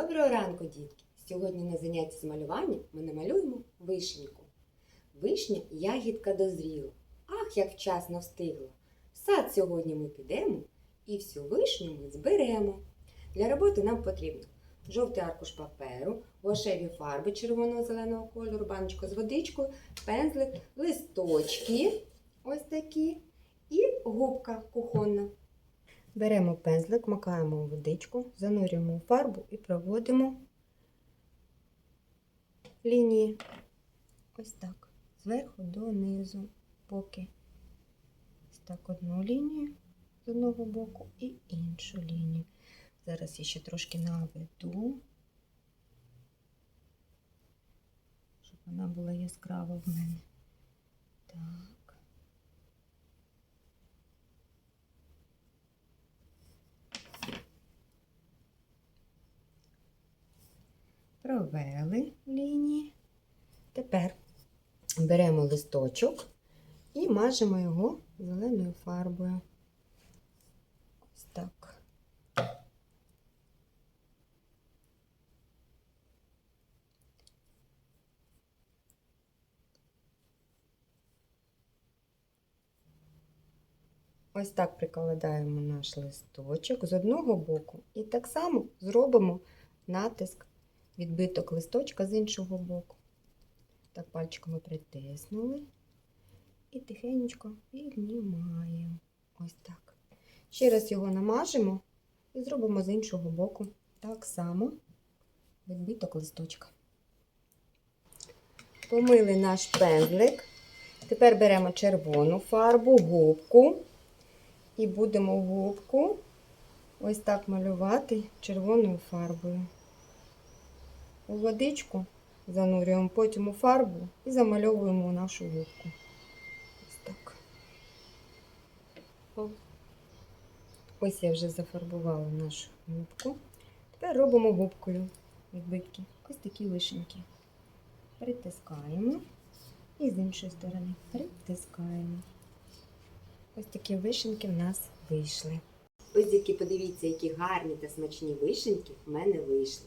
Доброго ранку, дітки! Сьогодні на занятті з малювання ми намалюємо вишеньку. Вишня ягідка дозріла. Ах, як вчасно встигла! В сад сьогодні ми підемо і всю вишню ми зберемо. Для роботи нам потрібно жовтий аркуш паперу, гуашеві фарби червоно-зеленого кольору, баночку з водичкою, пензлик, листочки ось такі і губка кухонна. Беремо пензлик, макаємо водичку, занурюємо у фарбу і проводимо лінії. Ось так. Зверху донизу, поки ось так одну лінію з одного боку і іншу лінію. Зараз я ще трошки наведу, щоб вона була яскрава в мене. Провели лінії. Тепер беремо листочок і мажемо його зеленою фарбою. Ось так. Ось так прикладаємо наш листочок з одного боку і так само зробимо натиск відбиток листочка з іншого боку. Так пальчиками притиснули і тихенько піднімаємо. Ось так. Ще раз його намажемо і зробимо з іншого боку так само відбиток листочка. Помили наш пензлик. Тепер беремо червону фарбу, губку і будемо губку ось так малювати червоною фарбою. У водичку занурюємо потім у фарбу і замальовуємо нашу губку. Ось так. Ось я вже зафарбувала нашу губку. Тепер робимо губкою відбитки. Ось такі вишеньки. Притискаємо і з іншої сторони притискаємо. Ось такі вишеньки в нас вийшли. Ось дітки, подивіться, які гарні та смачні вишеньки в мене вийшли.